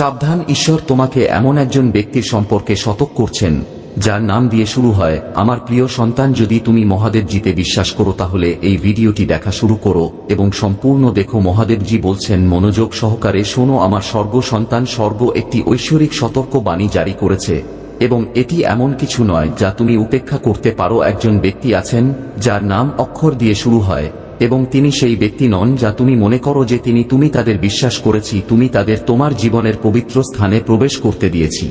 সাবধান, ঈশ্বর তোমাকে এমন একজন ব্যক্তির সম্পর্কে শতক করছেন, যার নাম দিয়ে শুরু হয়, আমার প্রিয় সন্তান, যদি তুমি মহাদেব জিতে বিশ্বাস করো, তাহলে এই ভিডিওটি দেখা শুরু করো, এবং সম্পূর্ণ দেখো। মহাদেবজি বলছেন, মনোযোগ সহকারে শোনো, আমার স্বর্গ সন্তান, স্বর্গ একটি ঐশ্বরিক সতর্ক বাণী জারি করেছে, এবং এটি এমন কিছু নয়, যা তুমি উপেক্ষা করতে পারো, একজন ব্যক্তি আছেন, যার নাম অক্ষর দিয়ে শুরু হয় এবং তিনি সেই ব্যক্তি নন যা তুমি মনে করো যে তিনি তুমি তাদের বিশ্বাস করেছি, তুমি তাদের তোমার জীবনের পবিত্র স্থানে প্রবেশ করতে দিয়েছি।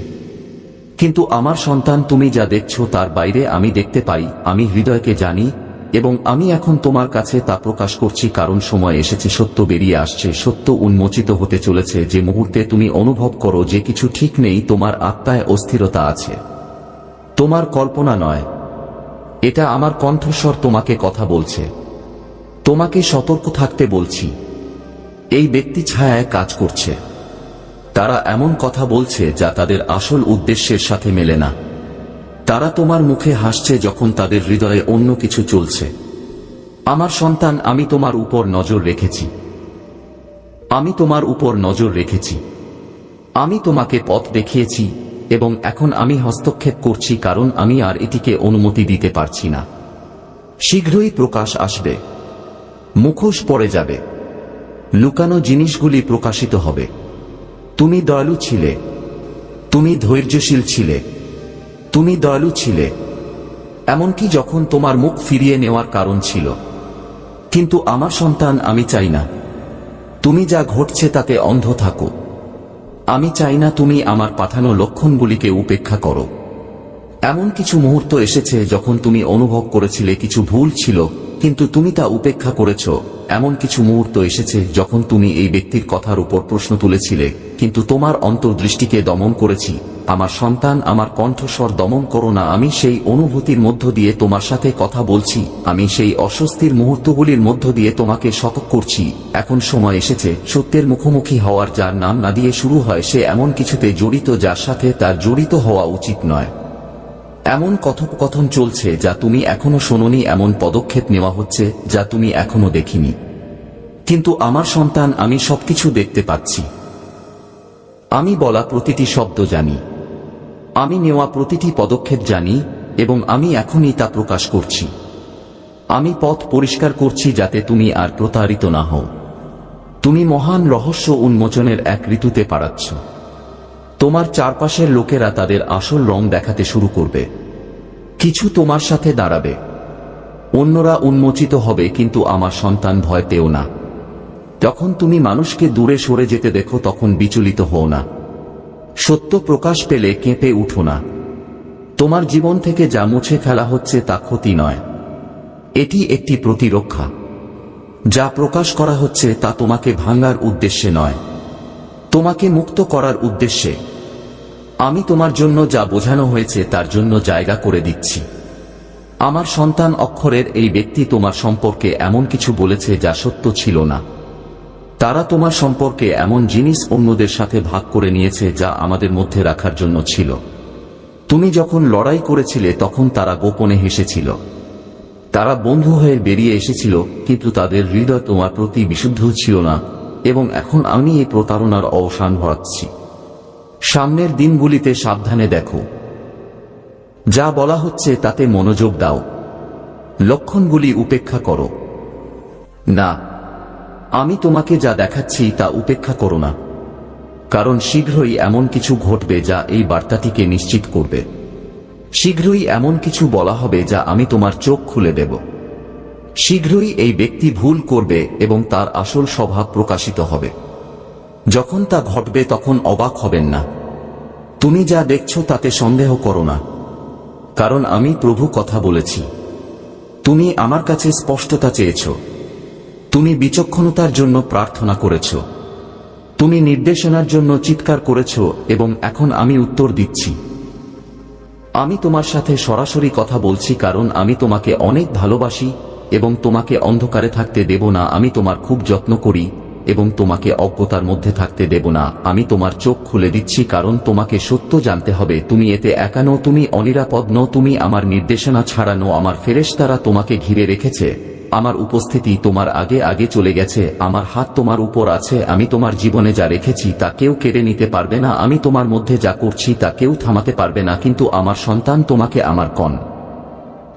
কিন্তু আমার সন্তান তুমি যা দেখছ তার বাইরে আমি দেখতে পাই, আমি হৃদয়কে জানি, এবং আমি এখন তোমার কাছে তা প্রকাশ করছি কারণ সময় এসেছে, সত্য বেরিয়ে আসছে, সত্য উন্মোচিত হতে চলেছে, যে মুহূর্তে তুমি অনুভব করো যে কিছু ঠিক নেই, তোমার আত্মায় অস্থিরতা আছে। তোমার কল্পনা নয়। এটা আমার কণ্ঠস্বর তোমাকে কথা বলছে। তোমাকে সতর্ক থাকতে বলছি। এই ব্যক্তি ছায়ায় কাজ করছে। তারা এমন কথা বলছে যা তাদের আসল উদ্দেশ্যের সাথে মেলে না। তারা তোমার মুখে হাসছে যখন তাদের হৃদয়ে অন্য কিছু চলছে। আমার সন্তান, আমি তোমার উপর নজর রেখেছি। আমি তোমার উপর নজর রেখেছি। আমি তোমাকে পথ দেখিয়েছি এবং এখন আমি হস্তক্ষেপ করছি কারণ আমি আর এটিকে অনুমতি দিতে পারছি না। শীঘ্রই প্রকাশ আসবে। মুখোশ পড়ে যাবে। লুকানো জিনিসগুলি প্রকাশিত হবে। তুমি দয়ালু ছিলে। তুমি ধৈর্যশীল ছিলে। তুমি দয়ালু ছিলে। এমনকি যখন তোমার মুখ ফিরিয়ে নেওয়ার কারণ ছিল। কিন্তু আমার সন্তান, আমি চাই না। তুমি যা ঘটছে তাতে অন্ধ থাকো। আমি চাই না তুমি আমার পাঠানো লক্ষণগুলিকে উপেক্ষা করো। এমন কিছু মুহূর্ত এসেছে যখন তুমি অনুভব করেছিলে কিছু ভুল ছিল। কিন্তু তুমি তা উপেক্ষা করেছ। এমন কিছু মুহূর্ত এসেছে যখন তুমি এই ব্যক্তির কথার উপর প্রশ্ন তুলেছিলে, কিন্তু তোমার অন্তর্দৃষ্টিকে দমন করেছি। আমার সন্তান, আমার কণ্ঠস্বর দমন করো না, আমি সেই অনুভূতির মধ্য দিয়ে তোমার সাথে কথা বলছি। আমি সেই অস্বস্তির মুহূর্তগুলির মধ্য দিয়ে তোমাকে শতক করছি। এখন সময় এসেছে, সত্যের মুখোমুখি হওয়ার যার নাম না দিয়ে শুরু হয় সে এমন কিছুতে জড়িত যার সাথে তার জড়িত হওয়া উচিত নয়। এমন কথোপকথন চলছে যা তুমি এখনও শোনোনি, এমন পদক্ষেপ নেওয়া হচ্ছে যা তুমি এখনও দেখিনি। কিন্তু আমার সন্তান, আমি সবকিছু দেখতে পাচ্ছি। আমি বলা প্রতিটি শব্দ জানি। আমি নেওয়া প্রতিটি পদক্ষেপ জানি এবং আমি এখনই তা প্রকাশ করছি। আমি পথ পরিষ্কার করছি যাতে তুমি আর প্রতারিত না হও। তুমি মহান রহস্য উন্মোচনের এক ঋতুতে পারাচ্ছ। তোমার চারপাশের লোকেরা তাদের আসল রং দেখাতে শুরু করবে। কিছু তোমার সাথে দাঁড়াবে। অন্যরা উন্মোচিত হবে, কিন্তু আমার সন্তান ভয় পেও না। যখন তুমি মানুষকে দূরে সরে যেতে দেখো, তখন বিচলিত হও না। সত্য প্রকাশ পেলে কেঁপে উঠো না। তোমার জীবন থেকে যা মুছে ফেলা হচ্ছে, তা ক্ষতি নয়। এটি একটি প্রতিরক্ষা। যা প্রকাশ করা হচ্ছে, তা তোমাকে ভাঙার উদ্দেশ্যে নয়। তোমাকে মুক্ত করার উদ্দেশ্যে। আমি তোমার জন্য যা বোঝানো হয়েছে তার জন্য জায়গা করে দিচ্ছি। আমার সন্তান অক্ষরের এই ব্যক্তি তোমার সম্পর্কে এমন কিছু বলেছে যা সত্য ছিল না। তারা তোমার সম্পর্কে এমন জিনিস অন্যদের সাথে ভাগ করে নিয়েছে যা আমাদের মধ্যে রাখার জন্য ছিল। তুমি যখন লড়াই করেছিলে তখন তারা গোপনে হেসেছিল। তারা বন্ধু হয়ে বেরিয়ে এসেছিল, কিন্তু তাদের হৃদয় তোমার প্রতি বিশুদ্ধ ছিল না, এবং এখন আমি এই প্রতারণার অবসান ভরাচ্ছি সামনের দিনগুলিতে সাবধানে দেখো। যা বলা হচ্ছে তাতে মনোযোগ দাও। লক্ষণগুলি উপেক্ষা করো। না, আমি তোমাকে যা দেখাচ্ছি তা উপেক্ষা করো না। কারণ শীঘ্রই এমন কিছু ঘটবে যা এই বার্তাটিকে নিশ্চিত করবে। শীঘ্রই এমন কিছু বলা হবে যা আমি তোমার চোখ খুলে দেব। শীঘ্রই এই ব্যক্তি ভুল করবে এবং তার আসল স্বভাব প্রকাশিত হবে। যখন তা ঘটবে তখন অবাক হবেন না। তুমি যা দেখছ তাতে সন্দেহ করো না। কারণ আমি প্রভু কথা বলেছি। তুমি আমার কাছে স্পষ্টতা চেয়েছ। তুমি বিচক্ষণতার জন্য প্রার্থনা করেছ। তুমি নির্দেশনার জন্য চিৎকার করেছ এবং এখন আমি উত্তর দিচ্ছি। আমি তোমার সাথে সরাসরি কথা বলছি কারণ আমি তোমাকে অনেক ভালোবাসি এবং তোমাকে অন্ধকারে থাকতে দেব না। আমি তোমার খুব যত্ন করি। এবং তোমাকে অজ্ঞতার মধ্যে থাকতে দেব না। আমি তোমার চোখ খুলে দিচ্ছি কারণ তোমাকে সত্য জানতে হবে। তুমি এতে একা নও, তুমি অনিরাপদ নও, তুমি আমার নির্দেশনা ছাড়ানো আমার ফেরেশতারা তোমাকে ঘিরে রেখেছে। আমার উপস্থিতি তোমার আগে আগে চলে গেছে। আমার হাত তোমার উপর আছে। আমি তোমার জীবনে যা রেখেছি তা কেউ কেড়ে নিতে পারবে না। আমি তোমার মধ্যে যা করছি তা কেউ থামাতে পারবে না। কিন্তু আমার সন্তান তোমাকে আমার কন।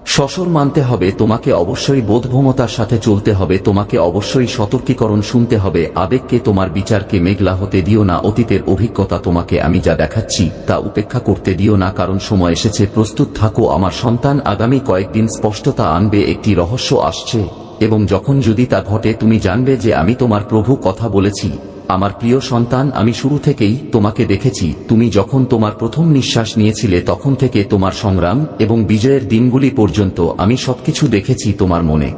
শ্বশুর মানতে হবে, তোমাকে অবশ্যই বোধভমতার সাথে চলতে হবে, তোমাকে অবশ্যই সতর্কীকরণ শুনতে হবে, আবেগকে তোমার বিচারকে মেঘলা হতে দিও না, অতীতের অভিজ্ঞতা তোমাকে আমি যা দেখাচ্ছি তা উপেক্ষা করতে দিও না, কারণ সময় এসেছে, প্রস্তুত থাকো, আমার সন্তান আগামী কয়েকদিন স্পষ্টতা আনবে, একটি রহস্য আসছে, এবং যখন যদি তা ঘটে, তুমি জানবে যে আমি তোমার প্রভু কথা বলেছি। আমার প্রিয় সন্তান, আমি শুরু থেকেই তোমাকে দেখেছি। তুমি যখন তোমার প্রথম নিঃশ্বাস নিয়েছিলে তখন থেকে তোমার সংগ্রাম এবং বিজয়ের দিনগুলি পর্যন্ত আমি সবকিছু দেখেছি তোমার মনে।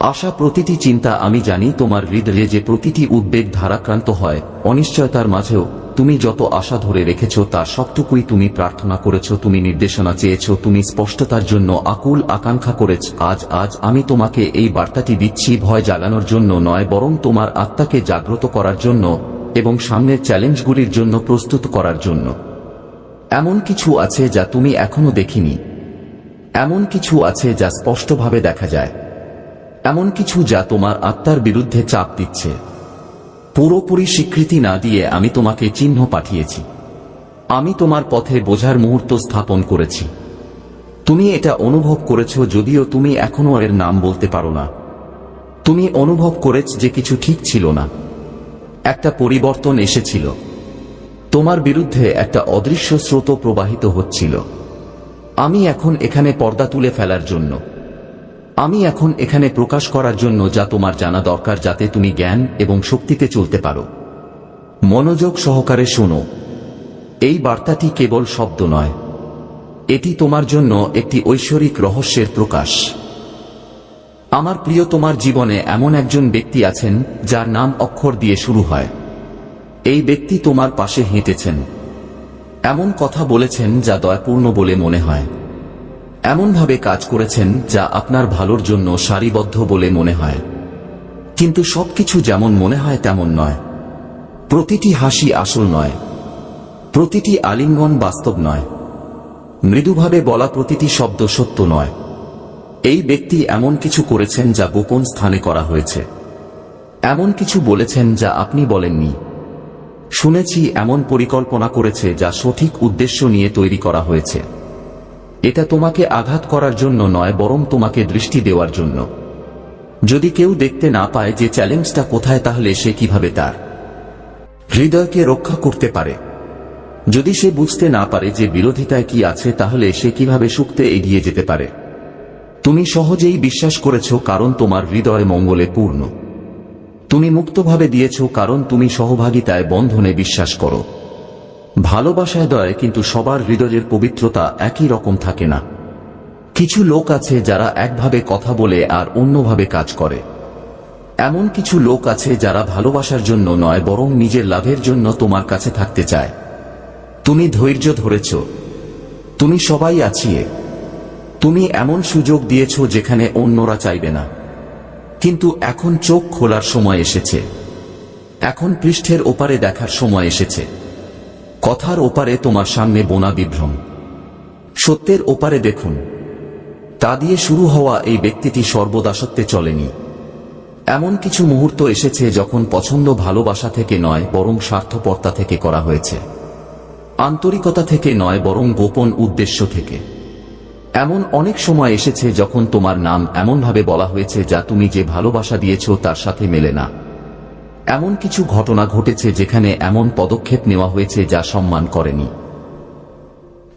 আশা প্রতিটি চিন্তা আমি জানি তোমার হৃদয়ে যে প্রতিটি উদ্বেগ ধারাক্রান্ত হয়, অনিশ্চয়তার মাঝেও তুমি যত আশা ধরে রেখেছ, তার সবটুকুই তুমি প্রার্থনা করেছ, তুমি নির্দেশনা চেয়েছ, তুমি স্পষ্টতার জন্য আকুল আকাঙ্ক্ষা করেছ। আজ আজ আমি তোমাকে এই বার্তাটি দিচ্ছি ভয় জাগানোর জন্য নয়, বরং তোমার আত্মাকে জাগ্রত করার জন্য এবং সামনের চ্যালেঞ্জগুলির জন্য প্রস্তুত করার জন্য। এমন কিছু আছে যা তুমি এখনও দেখিনি। এমন কিছু আছে যা স্পষ্টভাবে দেখা যায়। এমন কিছু যা তোমার আত্মার বিরুদ্ধে চাপ দিচ্ছে। পুরোপুরি স্বীকৃতি না দিয়ে আমি তোমাকে চিহ্ন পাঠিয়েছি। আমি তোমার পথে বোঝার মুহূর্ত স্থাপন করেছি। তুমি এটা অনুভব করেছ যদিও তুমি এখনও এর নাম বলতে পারো না। তুমি অনুভব করেছ যে কিছু ঠিক ছিল না। একটা পরিবর্তন এসেছিল। তোমার বিরুদ্ধে একটা অদৃশ্য স্রোত প্রবাহিত হচ্ছিল। আমি এখন এখানে পর্দা তুলে ফেলার জন্য। আমি এখন এখানে প্রকাশ করার জন্য যা তোমার জানা দরকার যাতে তুমি জ্ঞান এবং শক্তিতে চলতে পারো। মনোযোগ সহকারে শোনো। এই বার্তাটি কেবল শব্দ নয়। এটি তোমার জন্য একটি ঐশ্বরিক রহস্যের প্রকাশ। আমার প্রিয়, তোমার জীবনে এমন একজন ব্যক্তি আছেন যার নাম অক্ষর দিয়ে শুরু হয়। এই ব্যক্তি তোমার পাশে হেঁটেছেন। এমন কথা বলেছেন যা দয়াপূর্ণ বলে মনে হয়। এমনভাবে কাজ করেছেন যা আপনার ভালোর জন্য সারিবদ্ধ বলে মনে হয়। কিন্তু সবকিছু যেমন মনে হয় তেমন নয়। প্রতিটি হাসি আসল নয়। প্রতিটি আলিঙ্গন বাস্তব নয়। মৃদুভাবে বলা প্রতিটি শব্দ সত্য নয়। এই ব্যক্তি এমন কিছু করেছেন যা গোপন স্থানে করা হয়েছে। এমন কিছু বলেছেন যা আপনি বলেননি। শুনেছি এমন পরিকল্পনা করেছে যা সঠিক উদ্দেশ্য নিয়ে তৈরি করা হয়েছে। এটা তোমাকে আঘাত করার জন্য নয়, বরং তোমাকে দৃষ্টি দেওয়ার জন্য। যদি কেউ দেখতে না পায় যে চ্যালেঞ্জটা কোথায়, তাহলে সে কীভাবে তার হৃদয়কে রক্ষা করতে পারে? যদি সে বুঝতে না পারে যে বিরোধিতায় কি আছে, তাহলে সে কীভাবে সুক্তে এগিয়ে যেতে পারে? তুমি সহজেই বিশ্বাস করেছ, কারণ তোমার হৃদয় মঙ্গলে পূর্ণ। তুমি মুক্তভাবে দিয়েছ, কারণ তুমি সহভাগিতায় বন্ধনে বিশ্বাস করো। ভালোবাসায় দয়, কিন্তু সবার হৃদয়ের পবিত্রতা একই রকম থাকে না। কিছু লোক আছে যারা একভাবে কথা বলে আর অন্যভাবে কাজ করে। এমন কিছু লোক আছে যারা ভালোবাসার জন্য নয়, বরং নিজের লাভের জন্য তোমার কাছে থাকতে চায়। তুমি ধৈর্য ধরেছ। তুমি সবাই আছিয়ে। তুমি এমন সুযোগ দিয়েছ যেখানে অন্যরা চাইবে না। কিন্তু এখন চোখ খোলার সময় এসেছে। এখন পৃষ্ঠের ওপারে দেখার সময় এসেছে। কথার ওপারে তোমার সামনে বোনা বিভ্রম। সত্যের ওপারে দেখুন। তা দিয়ে শুরু হওয়া এই ব্যক্তিটি সর্বদা সত্যে চলেনি। এমন কিছু মুহূর্ত এসেছে যখন পছন্দ ভালোবাসা থেকে নয়, বরং স্বার্থপরতা থেকে করা হয়েছে। আন্তরিকতা থেকে নয়, বরং গোপন উদ্দেশ্য থেকে। এমন অনেক সময় এসেছে যখন তোমার নাম এমনভাবে বলা হয়েছে যা তুমি যে ভালোবাসা দিয়েছ তার সাথে মেলে না। এমন কিছু ঘটনা ঘটেছে যেখানে এমন পদক্ষেপ নেওয়া হয়েছে যা সম্মান করেনি।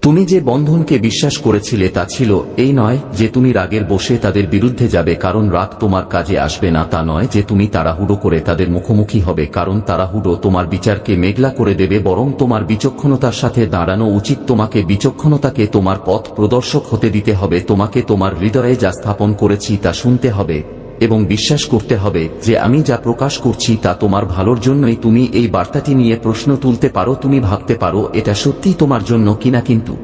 তুমি যে বন্ধনকে বিশ্বাস করেছিলে তা ছিল এই নয় যে তুমি রাগের বসে তাদের বিরুদ্ধে যাবে, কারণ রাগ তোমার কাজে আসবে না, তা নয় যে তুমি তাড়াহুড়ো করে তাদের মুখোমুখি হবে, কারণ তাড়াহুড়ো তোমার বিচারকে মেঘলা করে দেবে, বরং তোমার বিচক্ষণতার সাথে দাঁড়ানো উচিত তোমাকে, বিচক্ষণতাকে তোমার পথ প্রদর্শক হতে দিতে হবে, তোমাকে তোমার হৃদয়ে যা স্থাপন করেছি তা শুনতে হবে। এবং বিশ্বাস করতে হবে যে আমি যা প্রকাশ করছি তা তোমার ভালোর জন্যই। তুমি এই বার্তাটি নিয়ে প্রশ্ন তুলতে পারো, তুমি ভাবতে পারো, এটা সত্যি তোমার জন্য কিনা কিন্তু।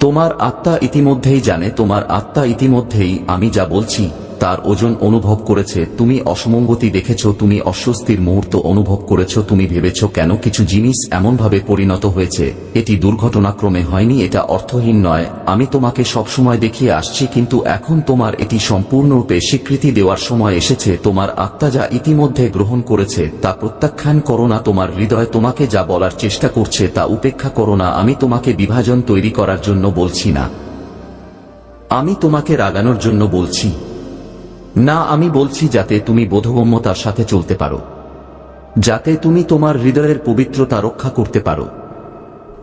তোমার আত্মা ইতিমধ্যেই জানে, তোমার আত্মা ইতিমধ্যেই আমি যা বলছি তার ওজন অনুভব করেছে। তুমি অসমঙ্গতি দেখেছ, তুমি অস্বস্তির মুহূর্ত অনুভব করেছ, তুমি ভেবেছ কেন কিছু জিনিস এমনভাবে পরিণত হয়েছে। এটি দুর্ঘটনাক্রমে হয়নি, এটা অর্থহীন নয়। আমি তোমাকে সবসময় দেখিয়ে আসছি, কিন্তু এখন তোমার এটি সম্পূর্ণরূপে স্বীকৃতি দেওয়ার সময় এসেছে। তোমার আত্মা যা ইতিমধ্যে গ্রহণ করেছে, তা প্রত্যাখ্যান করো না, তোমার হৃদয় তোমাকে যা বলার চেষ্টা করছে, তা উপেক্ষা করো না, আমি তোমাকে বিভাজন তৈরি করার জন্য বলছি না। আমি তোমাকে রাগানোর জন্য বলছি। না, আমি বলছি যাতে তুমি বোধগম্যতার সাথে চলতে পারো। যাতে তুমি তোমার হৃদয়ের পবিত্রতা রক্ষা করতে পারো।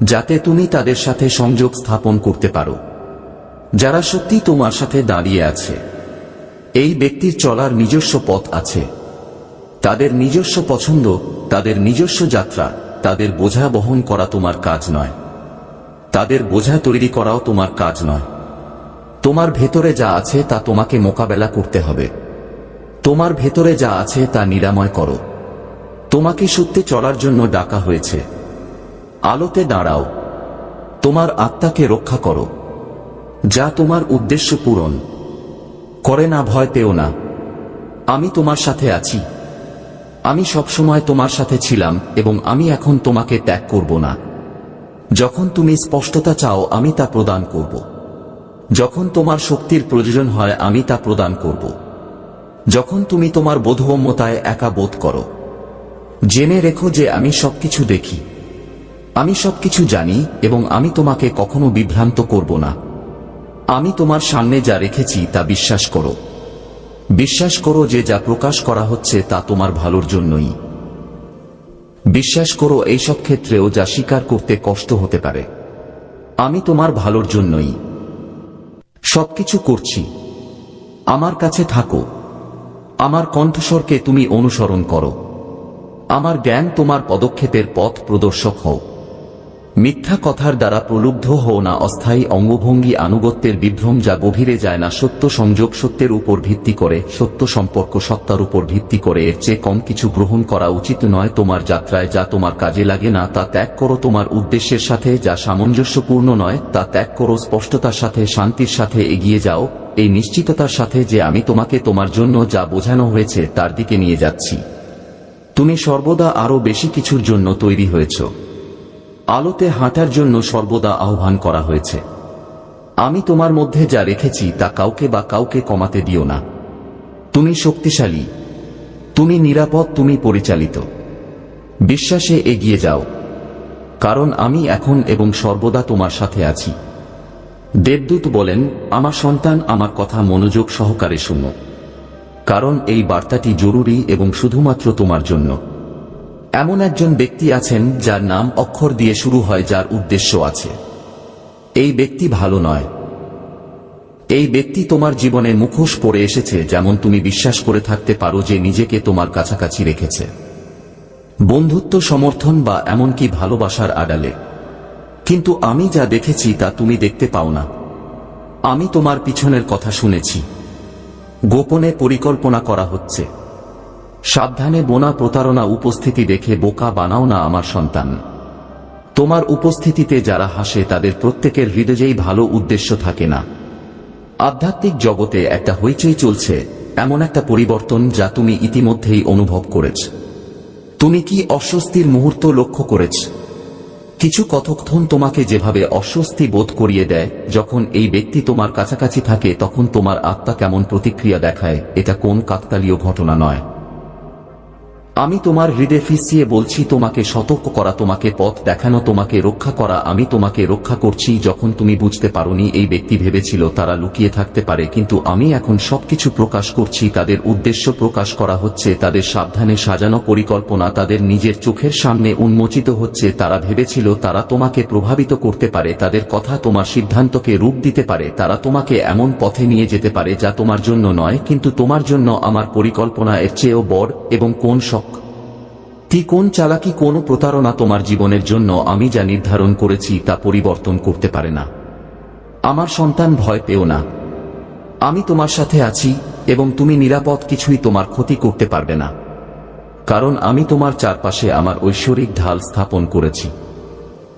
যাতে তুমি তাদের সাথে সংযোগ স্থাপন করতে পারো। যারা সত্যি তোমার সাথে দাঁড়িয়ে আছে, এই ব্যক্তির চলার নিজস্ব পথ আছে। তাদের নিজস্ব পছন্দ, তাদের নিজস্ব যাত্রা, তাদের বোঝা বহন করা তোমার কাজ নয়। তাদের বোঝা তৈরি করাও তোমার কাজ নয়। তোমার ভেতরে যা আছে তা তোমাকে মোকাবেলা করতে হবে। তোমার ভেতরে যা আছে তা নিরাময় করো। তোমাকে সত্যি চলার জন্য ডাকা হয়েছে। আলোতে দাঁড়াও। তোমার আত্মাকে রক্ষা করো। যা তোমার উদ্দেশ্য পূরণ। করে না, ভয় পেও না। আমি তোমার সাথে আছি। আমি সবসময় তোমার সাথে ছিলাম এবং আমি এখন তোমাকে ত্যাগ করব না। যখন তুমি স্পষ্টতা চাও, আমি তা প্রদান করব। যখন তোমার শক্তির প্রয়োজন হয়, আমি তা প্রদান করব। যখন তুমি তোমার বোধগম্যতায় একা বোধ করো, জেনে রেখো যে আমি সবকিছু দেখি, আমি সবকিছু জানি, এবং আমি তোমাকে কখনো বিভ্রান্ত করব না। আমি তোমার সামনে যা রেখেছি, তা বিশ্বাস করো। বিশ্বাস করো যে যা প্রকাশ করা হচ্ছে, তা তোমার ভালোর জন্যই। বিশ্বাস করো এইসব ক্ষেত্রেও যা স্বীকার করতে কষ্ট হতে পারে। আমি তোমার ভালোর জন্যই। সবকিছু করছি। আমার কাছে থাকো। আমার কণ্ঠস্বরকে তুমি অনুসরণ করো। আমার জ্ঞান তোমার পদক্ষেপের পথ প্রদর্শক হও। মিথ্যা কথার দ্বারা প্রলুব্ধ হও না অস্থায়ী অঙ্গভঙ্গি আনুগত্যের বিভ্রম যা গভীরে যায় না। সত্য সংযোগ সত্যের উপর ভিত্তি করে, সত্য সম্পর্ক সত্তার উপর ভিত্তি করে। এর চেয়ে কম কিছু গ্রহণ করা উচিত নয় তোমার যাত্রায় যা তোমার কাজে লাগে না তা ত্যাগ করো তোমার উদ্দেশ্যের সাথে, যা সামঞ্জস্যপূর্ণ নয় তা ত্যাগ করো স্পষ্টতার সাথে, শান্তির সাথে এগিয়ে যাও। এই নিশ্চিততার সাথে যে আমি তোমাকে তোমার জন্য যা বোঝানো হয়েছে তার দিকে নিয়ে যাচ্ছি। তুমি সর্বদা আরও বেশি কিছুর জন্য তৈরি হয়েছ। আলোতে হাঁটার জন্য সর্বদা আহ্বান করা হয়েছে। আমি তোমার মধ্যে যা রেখেছি তা কাউকে বা কাউকে কমাতে দিও না। তুমি শক্তিশালী। তুমি নিরাপদ, তুমি পরিচালিত। বিশ্বাসে এগিয়ে যাও। কারণ আমি এখন এবং সর্বদা তোমার সাথে আছি। দেবদূত বলেন, আমার সন্তান আমার কথা মনোযোগ সহকারে শুনো। কারণ এই বার্তাটি জরুরি এবং শুধুমাত্র তোমার জন্য। এমন একজন ব্যক্তি আছেন যার নাম অক্ষর দিয়ে শুরু হয়, যার উদ্দেশ্য আছে। এই ব্যক্তি ভালো নয়। এই ব্যক্তি তোমার জীবনে মুখোশ পড়ে এসেছে, যেমন তুমি বিশ্বাস করে থাকতে পারো যে নিজেকে তোমার কাছাকাছি রেখেছে। বন্ধুত্ব, সমর্থন বা এমনকি ভালোবাসার আড়ালে। কিন্তু আমি যা দেখেছি তা তুমি দেখতে পাও না। আমি তোমার পিছনের কথা শুনেছি। গোপনে পরিকল্পনা করা হচ্ছে। সাবধানে বোনা প্রতারণা উপস্থিতি দেখে বোকা বানাও না আমার সন্তান। তোমার উপস্থিতিতে যারা হাসে তাদের প্রত্যেকের হৃদয়েই ভালো উদ্দেশ্য থাকে না। আধ্যাত্মিক জগতে একটা হইচই চলছে, এমন একটা পরিবর্তন যা তুমি ইতিমধ্যেই অনুভব করেছ। তুমি কি অস্বস্তির মুহূর্ত লক্ষ্য করেছ? কিছু কথোকথন তোমাকে যেভাবে অস্বস্তি বোধ করিয়ে দেয়, যখন এই ব্যক্তি তোমার কাছাকাছি থাকে, তখন তোমার আত্মা কেমন প্রতিক্রিয়া দেখায়, এটা কোন কাকতালীয় ঘটনা নয়। আমি তোমার হৃদয় ফিসিয়ে বলছি, তোমাকে সতর্ক করা, তোমাকে পথ দেখানো, তোমাকে রক্ষা করা। আমি তোমাকে রক্ষা করছি, যখন তুমি বুঝতে পারোনি, এই ব্যক্তি ভেবেছিল তারা লুকিয়ে থাকতে পারে। কিন্তু আমি এখন সবকিছু প্রকাশ করছি, তাদের উদ্দেশ্য প্রকাশ করা হচ্ছে, তাদের সাবধানে সাজানো পরিকল্পনা, তাদের নিজের চোখের সামনে উন্মোচিত হচ্ছে। তারা ভেবেছিল তারা তোমাকে প্রভাবিত করতে পারে, তাদের কথা তোমার সিদ্ধান্তকে রূপ দিতে পারে। তারা তোমাকে এমন পথে নিয়ে যেতে পারে, যা তোমার জন্য নয়, কিন্তু তোমার জন্য আমার পরিকল্পনা এর চেয়েও বড় এবং কোন শখ কি কোন চালাকি কোন প্রতারণা তোমার জীবনের জন্য আমি যা নির্ধারণ করেছি তা পরিবর্তন করতে পারে না। আমার সন্তান ভয় পেও না। আমি তোমার সাথে আছি এবং তুমি নিরাপদ কিছুই তোমার ক্ষতি করতে পারবে না। কারণ আমি তোমার চারপাশে আমার ঐশ্বরিক ঢাল স্থাপন করেছি।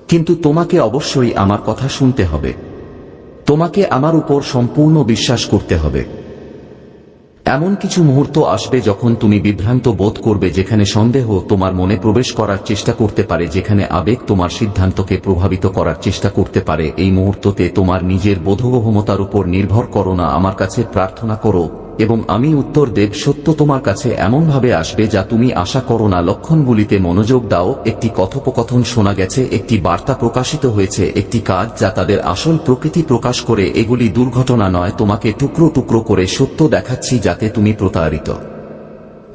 কিন্তু তোমাকে অবশ্যই আমার কথা শুনতে হবে। তোমাকে আমার উপর সম্পূর্ণ বিশ্বাস করতে হবে। এমন কিছু মুহূর্ত আসবে যখন তুমি বিভ্রান্ত বোধ করবে যেখানে সন্দেহ তোমার মনে প্রবেশ করার চেষ্টা করতে পারে, যেখানে আবেগ তোমার সিদ্ধান্তকে প্রভাবিত করার চেষ্টা করতে পারে। এই মুহূর্ততে তোমার নিজের বোধগহমতার উপর নির্ভর করো না, আমার কাছে প্রার্থনা করো। এবং আমি উত্তর দেব, সত্য তোমার কাছে এমনভাবে আসবে যা তুমি আশা করো না। লক্ষণগুলিতে মনোযোগ দাও, একটি কথোপকথন শোনা গেছে, একটি বার্তা প্রকাশিত হয়েছে, একটি কাজ যা তাদের আসল প্রকৃতি প্রকাশ করে, এগুলি দুর্ঘটনা নয়, তোমাকে টুকরো টুকরো করে সত্য দেখাচ্ছি যাতে তুমি প্রতারিত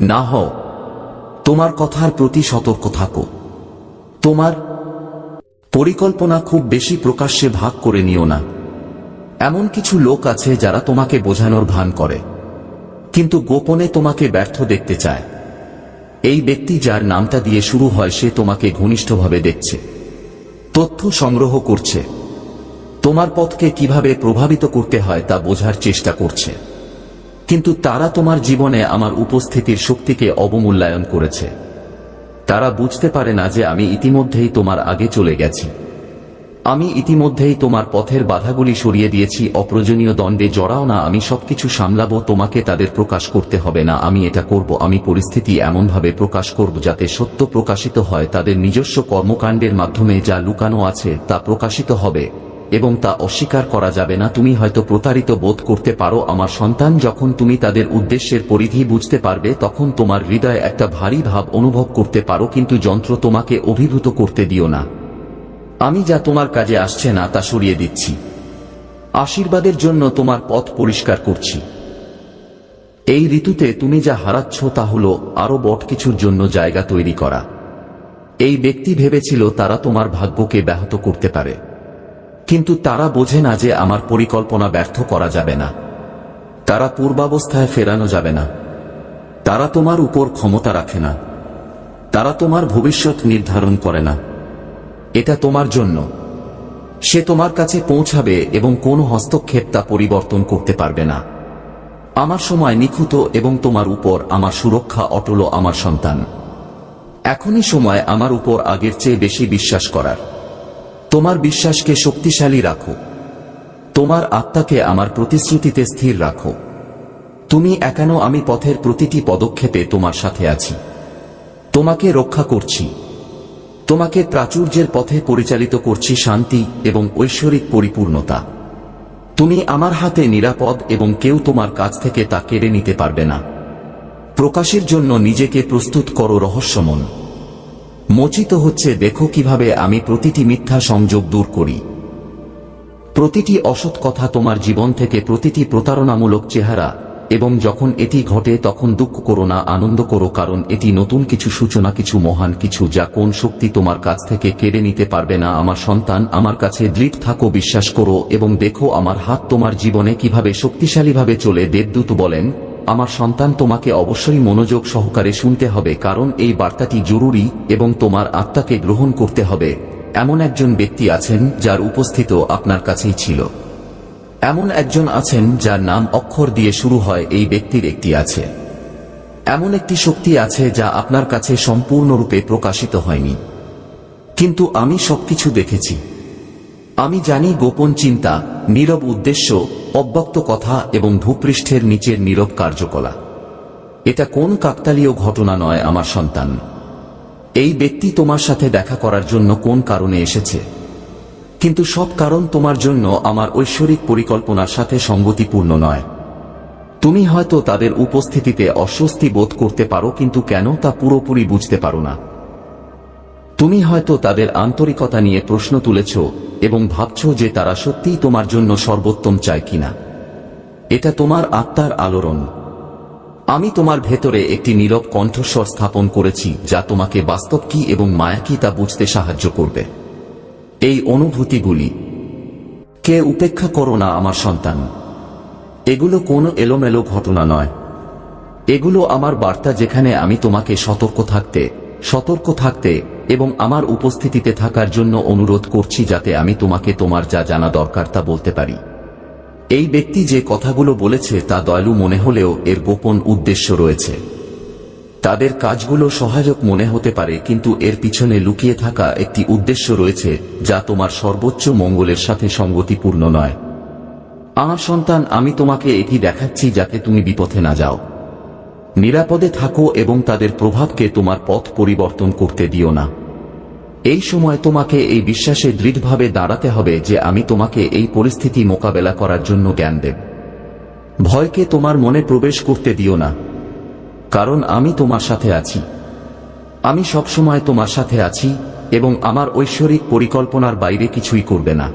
না হও। তোমার কথার প্রতি সতর্ক থাকো। তোমার পরিকল্পনা খুব বেশি প্রকাশ্যে ভাগ করে নিও না। এমন কিছু লোক আছে যারা তোমাকে বোঝানোর ভান করে। কিন্তু গোপনে তোমাকে ব্যর্থ দেখতে চায়। এই ব্যক্তি যার নামটা দিয়ে শুরু হয় সে তোমাকে ঘনিষ্ঠভাবে দেখছে। তথ্য সংগ্রহ করছে। তোমার পথকে কীভাবে প্রভাবিত করতে হয় তা বোঝার চেষ্টা করছে। কিন্তু তারা তোমার জীবনে আমার উপস্থিতির শক্তিকে অবমূল্যায়ন করেছে। তারা বুঝতে পারে না যে আমি ইতিমধ্যেই তোমার আগে চলে গেছি। আমি ইতিমধ্যেই তোমার পথের বাধাগুলি সরিয়ে দিয়েছি, অপ্রয়োজনীয় দণ্ডে জড়াও না, আমি সবকিছু সামলাবো, তোমাকে তাদের প্রকাশ করতে হবে না, আমি এটা করব, আমি পরিস্থিতি এমনভাবে প্রকাশ করব যাতে সত্য প্রকাশিত হয়, তাদের নিজস্ব কর্মকাণ্ডের মাধ্যমে যা লুকানো আছে, তা প্রকাশিত হবে, এবং তা অস্বীকার করা যাবে না, তুমি হয়তো প্রতারিত বোধ করতে পারো, আমার সন্তান যখন তুমি তাদের উদ্দেশ্যের পরিধি বুঝতে পারবে, তখন তোমার হৃদয়ে একটা ভারী ভাব অনুভব করতে পারো, কিন্তু যন্ত্র তোমাকে অভিভূত করতে দিও না। আমি যা তোমার কাজে আসছে না তা সরিয়ে দিচ্ছি। আশীর্বাদের জন্য তোমার পথ পরিষ্কার করছি। এই ঋতুতে তুমি যা হারাচ্ছ তা হল আরও বট কিছুর জন্য জায়গা তৈরি করা। এই ব্যক্তি ভেবেছিল তারা তোমার ভাগ্যকে ব্যাহত করতে পারে। কিন্তু তারা বোঝে না যে আমার পরিকল্পনা ব্যর্থ করা যাবে না। তারা পূর্বাবস্থায় ফেরানো যাবে না। তারা তোমার উপর ক্ষমতা রাখে না। তারা তোমার ভবিষ্যৎ নির্ধারণ করে না। এটা তোমার জন্য। সে তোমার কাছে পৌঁছাবে এবং কোনো হস্তক্ষেপ তা পরিবর্তন করতে পারবে না। আমার সময় নিখুঁত এবং তোমার উপর আমার সুরক্ষা অটল আমার সন্তান। এখনই সময় আমার উপর আগের চেয়ে বেশি বিশ্বাস করার। তোমার বিশ্বাসকে শক্তিশালী রাখো। তোমার আত্মাকে আমার প্রতিশ্রুতিতে স্থির রাখো। তুমি একানো আমি পথের প্রতিটি পদক্ষেপে তোমার সাথে আছি। তোমাকে রক্ষা করছি। তোমাকে প্রাচুর্যের পথে পরিচালিত করছি শান্তি এবং ঐশ্বরিক পরিপূর্ণতা। তুমি আমার হাতে নিরাপদ এবং কেউ তোমার কাছ থেকে তা কেড়ে নিতে পারবে না। প্রকাশের জন্য নিজেকে প্রস্তুত করো রহস্যমন। মোচিত হচ্ছে দেখো কীভাবে আমি প্রতিটি মিথ্যা সংযোগ দূর করি। প্রতিটি অসৎ কথা তোমার জীবন থেকে প্রতিটি প্রতারণামূলক চেহারা এবং যখন এটি ঘটে তখন দুঃখ করো না, আনন্দ করো, কারণ এটি নতুন কিছু সূচনা, কিছু মহান কিছু, যা কোন শক্তি তোমার কাছ থেকে কেড়ে নিতে পারবে না। আমার সন্তান, আমার কাছে দৃঢ় থাকো, বিশ্বাস করো, এবং দেখো আমার হাত তোমার জীবনে কীভাবে শক্তিশালীভাবে চলে। দেবদূত বলেন, আমার সন্তান, তোমাকে অবশ্যই মনোযোগ সহকারে শুনতে হবে, কারণ এই বার্তাটি জরুরি এবং তোমার আত্মাকে গ্রহণ করতে হবে। এমন একজন ব্যক্তি আছেন যার উপস্থিত আপনার কাছেই ছিল। এমন একজন আছেন যার নাম অক্ষর দিয়ে শুরু হয় এই ব্যক্তির একটি আছে। এমন একটি শক্তি আছে যা আপনার কাছে সম্পূর্ণরূপে প্রকাশিত হয়নি। কিন্তু আমি সবকিছু দেখেছি। আমি জানি গোপন চিন্তা, নীরব উদ্দেশ্য, অব্যক্ত কথা এবং ভূপৃষ্ঠের নিচের নীরব কার্যকলা এটা কোন কাকতালীয় ঘটনা নয়, আমার সন্তান। এই ব্যক্তি তোমার সাথে দেখা করার জন্য কোন কারণে এসেছে? কিন্তু সব কারণ তোমার জন্য আমার ঐশ্বরিক পরিকল্পনার সাথে সঙ্গতিপূর্ণ নয়। তুমি হয়তো তাদের উপস্থিতিতে অস্বস্তি বোধ করতে পারো, কিন্তু কেন তা পুরোপুরি বুঝতে পারো না। তুমি হয়তো তাদের আন্তরিকতা নিয়ে প্রশ্ন তুলেছ এবং ভাবছ যে তারা সত্যিই তোমার জন্য সর্বোত্তম চায় কিনা। এটা তোমার আত্মার আলোড়ন। আমি তোমার ভেতরে একটি নীরব কণ্ঠস্বর স্থাপন করেছি, যা তোমাকে বাস্তব কি এবং মায়া কি তা বুঝতে সাহায্য করবে। এই অনুভূতিগুলি। কে উপেক্ষা করো না আমার সন্তান। এগুলো কোনো এলোমেলো ঘটনা নয়। এগুলো আমার বার্তা যেখানে আমি তোমাকে সতর্ক থাকতে সতর্ক থাকতে এবং আমার উপস্থিতিতে থাকার জন্য অনুরোধ করছি যাতে আমি তোমাকে তোমার যা জানা দরকার তা বলতে পারি। এই ব্যক্তি যে কথাগুলো বলেছে তা দয়ালু মনে হলেও এর গোপন উদ্দেশ্য রয়েছে। তাদের কাজগুলো সহায়ক মনে হতে পারে, কিন্তু এর পিছনে লুকিয়ে থাকা একটি উদ্দেশ্য রয়েছে, যা তোমার সর্বোচ্চ মঙ্গলের সাথে সঙ্গতিপূর্ণ নয়। আমার সন্তান, আমি তোমাকে এটি দেখাচ্ছি যাতে তুমি বিপথে না যাও। নিরাপদে থাকো এবং তাদের প্রভাবকে তোমার পথ পরিবর্তন করতে দিও না। এই সময় তোমাকে এই বিশ্বাসে দৃঢ়ভাবে দাঁড়াতে হবে যে আমি তোমাকে এই পরিস্থিতি মোকাবেলা করার জন্য জ্ঞান দেব। ভয়কে তোমার মনে প্রবেশ করতে দিও না। কারণ আমি তোমার সাথে আছি। আমি সবসময় তোমার সাথে আছি এবং আমার ঐশ্বরিক পরিকল্পনার বাইরে কিছুই করবে না।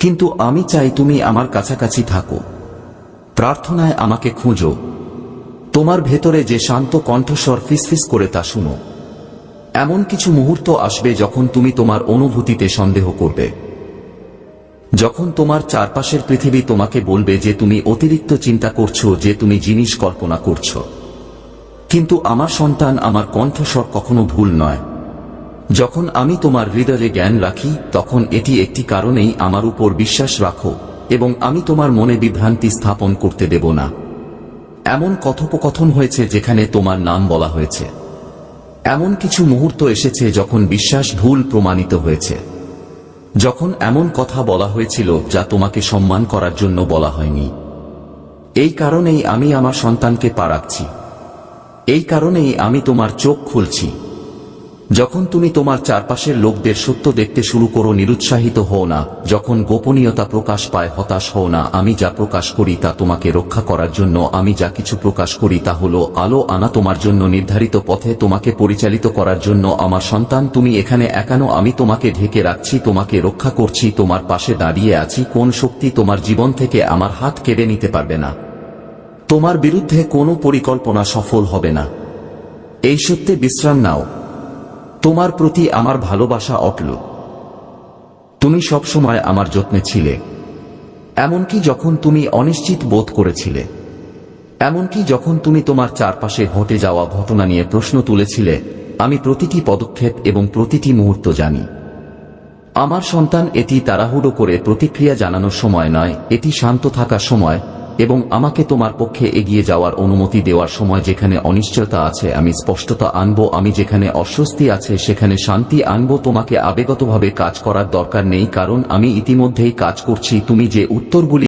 কিন্তু আমি চাই তুমি আমার কাছাকাছি থাকো। প্রার্থনায় আমাকে খুঁজো। তোমার ভেতরে যে শান্ত কণ্ঠস্বর ফিসফিস করে তা শুনো। এমন কিছু মুহূর্ত আসবে যখন তুমি তোমার অনুভূতিতে সন্দেহ করবে। যখন তোমার চারপাশের পৃথিবী তোমাকে বলবে যে তুমি অতিরিক্ত চিন্তা করছ, যে তুমি জিনিস কল্পনা করছ। কিন্তু আমার সন্তান আমার কণ্ঠস্বর কখনো ভুল নয়। যখন আমি তোমার হৃদয়ে জ্ঞান রাখি, তখন এটি একটি কারণেই আমার উপর বিশ্বাস রাখো এবং আমি তোমার মনে বিভ্রান্তি স্থাপন করতে দেব না। এমন কথোপকথন হয়েছে যেখানে তোমার নাম বলা হয়েছে। এমন কিছু মুহূর্ত এসেছে যখন বিশ্বাস ভুল প্রমাণিত হয়েছে। যখন এমন কথা বলা হয়েছিল যা তোমাকে সম্মান করার জন্য বলা হয়নি। এই কারণেই আমি আমার সন্তানকে পা রাখছি। এই কারণেই আমি তোমার চোখ খুলছি। যখন তুমি তোমার চারপাশের লোকদের সত্য দেখতে শুরু করো, নিরুৎসাহিত হও না। যখন গোপনীয়তা প্রকাশ পায়, হতাশ হও না। আমি যা প্রকাশ করি তা তোমাকে রক্ষা করার জন্য, আমি যা কিছু প্রকাশ করি তা হলো আলো আনা তোমার জন্য, নির্ধারিত পথে তোমাকে পরিচালিত করার জন্য। আমার সন্তান, তুমি এখানে একানো, আমি তোমাকে ঢেকে রাখছি, তোমাকে রক্ষা করছি, তোমার পাশে দাঁড়িয়ে আছি। কোন শক্তি তোমার জীবন থেকে আমার হাত কেড়ে নিতে পারবে না। তোমার বিরুদ্ধে কোনো পরিকল্পনা সফল হবে না। এই সত্যে বিশ্রাম নাও। তোমার প্রতি আমার ভালোবাসা অটল। তুমি সবসময় আমার যত্নে ছিলে। এমনকি যখন তুমি অনিশ্চিত বোধ করেছিলে। এমনকি যখন তুমি তোমার চারপাশে ঘটে যাওয়া ঘটনা নিয়ে প্রশ্ন তুলেছিলে, আমি প্রতিটি পদক্ষেপ এবং প্রতিটি মুহূর্ত জানি। আমার সন্তান এটি তাড়াহুড়ো করে প্রতিক্রিয়া জানানোর সময় নয়, এটি শান্ত থাকার সময় এবং আমাকে তোমার পক্ষে এগিয়ে যাওয়ার অনুমতি দেওয়ার সময় যেখানে অনিশ্চয়তা আছে, আমি স্পষ্টতা আনব। আমি যেখানে অস্বস্তি আছে, সেখানে শান্তি আনব। তোমাকে আবেগতভাবে কাজ করার দরকার নেই, কারণ আমি ইতিমধ্যেই কাজ করছি। তুমি যে উত্তরগুলি